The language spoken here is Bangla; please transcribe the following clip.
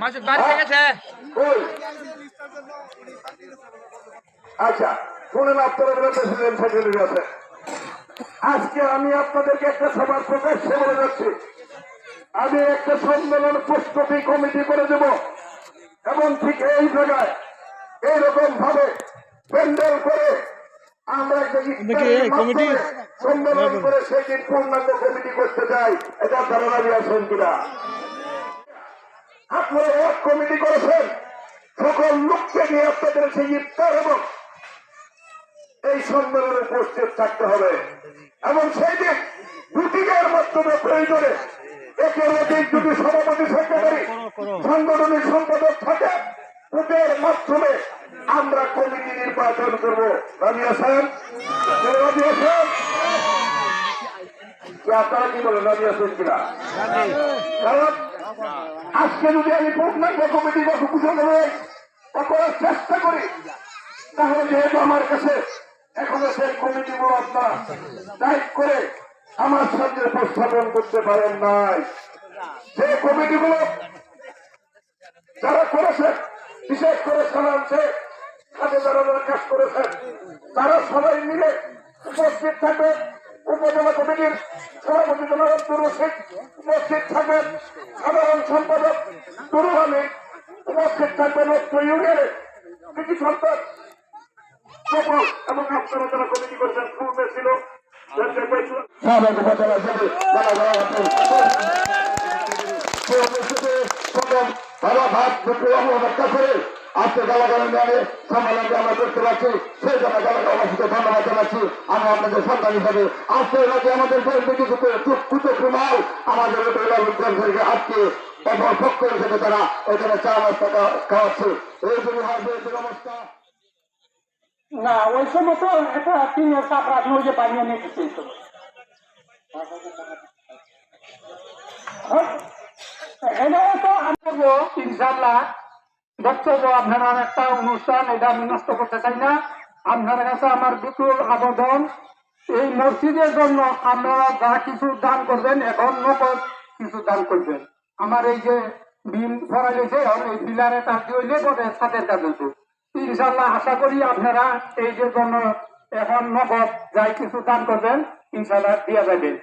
মাসুদ বাড়ি থেকে গেছে আচ্ছা শুনেন আপনারা প্রেসিডেন্ট সেক্রেটারি আছে। আজকে আমি আপনাদেরকে একটা সবার প্রকাশ্যে বলে যাচ্ছি। আমি একটা সম্মেলন প্রস্তুতি কমিটি করে দেব। এবং ঠিক এই জায়গায় এইরকম ভাবে প্যান্ডেল করে আমরা কমিটি? সম্মেলন করে সেই দিন পূর্ণাঙ্গ কমিটি করতে চাই এটা রাজি আছেন কিনা? আপনারা এক কমিটি করেছেন। সকল লোককে নিয়ে আপনাদের সেই ইফতার এবং এই সম্মেলনে উপস্থিত থাকতে হবে। এবং সেই দিন মিটিংয়ের মাধ্যমে প্রয়োজনে যদি সভাপতি, সেক্রেটারি, সাংগঠনিক সম্পাদক থাকে, ওদের মাধ্যমে আমরা কমিটি নির্বাচন করব। রাজি কেউ রাজি আছেন? কি আপনারা কি বলেন, রাজি আছেন কিনা? কারণ আজকে যদি আমি পূর্ণাঙ্গ কমিটি বা ঘোষণা করে করার চেষ্টা করি, তাহলে যেহেতু আমার কাছে এখনও সেই কমিটিগুলো আপনারা টাইপ করে আমার সামনে উপস্থাপন করতে পারেন নাই। সেই কমিটিগুলো যারা করেছেন বিশেষ করে শেখ সাথে যারা কাজ করেছেন তারা সবাই মিলে উপস্থিত থাকবেন। উপজেলা কমিটির সভাপতি জনাব উপস্থিত থাকবেন। সাধারণ সম্পাদক তরু আমিন উপস্থিত থাকবেন অত্র ইউনিয়নের কৃষি সন্তান এবং আপনারা যারা কমিটি করেছেন। পূর্বে ছিল সভাপতি ভালো ভাত অবস্থা করে আজকে গালাগালেন জানে সম্মেলনকে আমরা করতে পারছি সেই জন্য গালাগাল অবস্থিত ধন্যবাদ জানাচ্ছি। আমি আপনাদের সন্তান হিসাবে আজকে এলাকে আমাদের কিছু কুটো কুমাল আমাদের থেকে আজকে এবং পক্ষ হিসেবে তারা এখানে চা নাস্তা খাওয়াচ্ছে। এই জন্য অবস্থা। না ওই সময় তো একটা তিনের সাপ রাখল যে বানিয়ে নিয়ে দিচ্ছে এই সময়। এটাও তো আমি করব আমার এই যা এখন বিল ভরা গেছে এই বিলারে কাজ হইলে পরে ছাদের কাজ হইতো ইনশাল্লাহ আশা করি আপনারা এই যে জন্য এখন নগদ যাই কিছু দান করবেন ইনশাল্লাহ দিয়া যাবেন